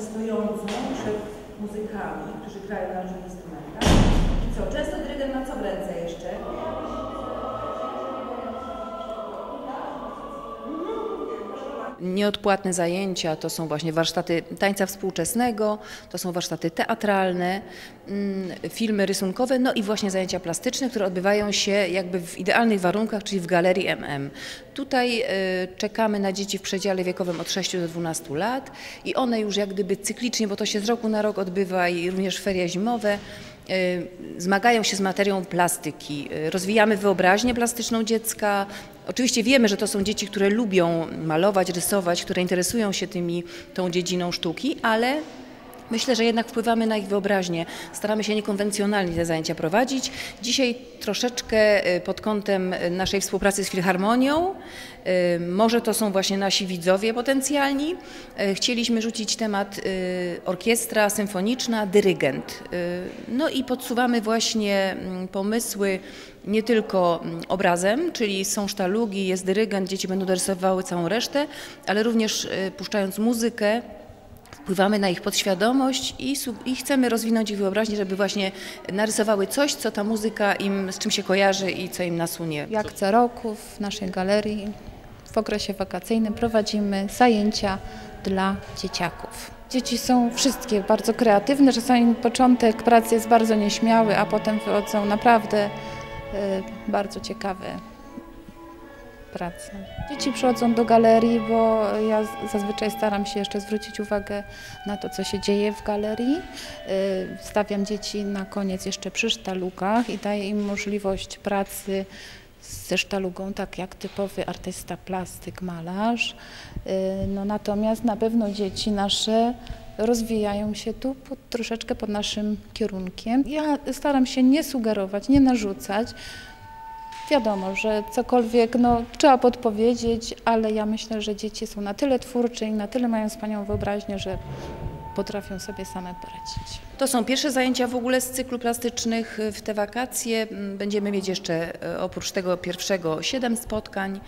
stojącą przed muzykami, którzy grają na różnych instrumentach. I co, często dyrygent ma co w ręce jeszcze? Nieodpłatne zajęcia to są właśnie warsztaty tańca współczesnego, to są warsztaty teatralne, mm, filmy rysunkowe, no i właśnie zajęcia plastyczne, które odbywają się jakby w idealnych warunkach, czyli w galerii MM. Tutaj e, czekamy na dzieci w przedziale wiekowym od 6 do 12 lat i one już jak gdyby cyklicznie, bo to się z roku na rok odbywa i również ferie zimowe, zmagają się z materią plastyki. E, Rozwijamy wyobraźnię plastyczną dziecka. Oczywiście wiemy, że to są dzieci, które lubią malować, rysować, które interesują się tymi, tą dziedziną sztuki, ale Myślę, że jednak wpływamy na ich wyobraźnię. Staramy się niekonwencjonalnie te zajęcia prowadzić. Dzisiaj troszeczkę y, pod kątem y, naszej współpracy z Filharmonią. y, Może to są właśnie nasi widzowie potencjalni. Chcieliśmy rzucić temat orkiestra symfoniczna, dyrygent. No i podsuwamy właśnie mm, pomysły nie tylko mm, obrazem, czyli są sztalugi, jest dyrygent, dzieci będą dorysowały całą resztę, ale również puszczając muzykę, wpływamy na ich podświadomość i, i chcemy rozwinąć ich wyobraźnię, żeby właśnie narysowały coś, co ta muzyka im, z czym się kojarzy i co im nasunie. Jak co roku w naszej galerii w okresie wakacyjnym prowadzimy zajęcia dla dzieciaków. Dzieci są wszystkie bardzo kreatywne, czasami początek pracy jest bardzo nieśmiały, a potem wychodzą naprawdę y, bardzo ciekawe Dzieci przychodzą do galerii, bo ja zazwyczaj staram się jeszcze zwrócić uwagę na to, co się dzieje w galerii. Y, Stawiam dzieci na koniec jeszcze przy sztalugach i daję im możliwość pracy ze sztalugą, tak jak typowy artysta, plastyk, malarz. Y, No, natomiast na pewno dzieci nasze rozwijają się tu pod, troszeczkę pod naszym kierunkiem. Ja staram się nie sugerować, nie narzucać. Wiadomo, że cokolwiek no, trzeba podpowiedzieć, ale ja myślę, że dzieci są na tyle twórcze i na tyle mają wspaniałą wyobraźnię, że potrafią sobie same poradzić. To są pierwsze zajęcia w ogóle z cyklu plastycznych w te wakacje. Mm, Będziemy mieć jeszcze e, oprócz tego pierwszego siedem spotkań.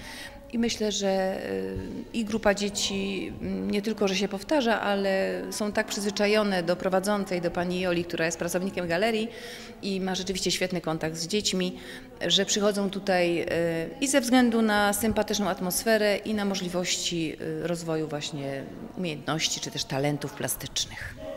I myślę, że y, i grupa dzieci mm, nie tylko, że się powtarza, ale są tak przyzwyczajone do prowadzącej, do pani Joli, która jest pracownikiem galerii i ma rzeczywiście świetny kontakt z dziećmi, że przychodzą tutaj y, i ze względu na sympatyczną atmosferę i na możliwości y, rozwoju właśnie umiejętności czy też talentów plastycznych.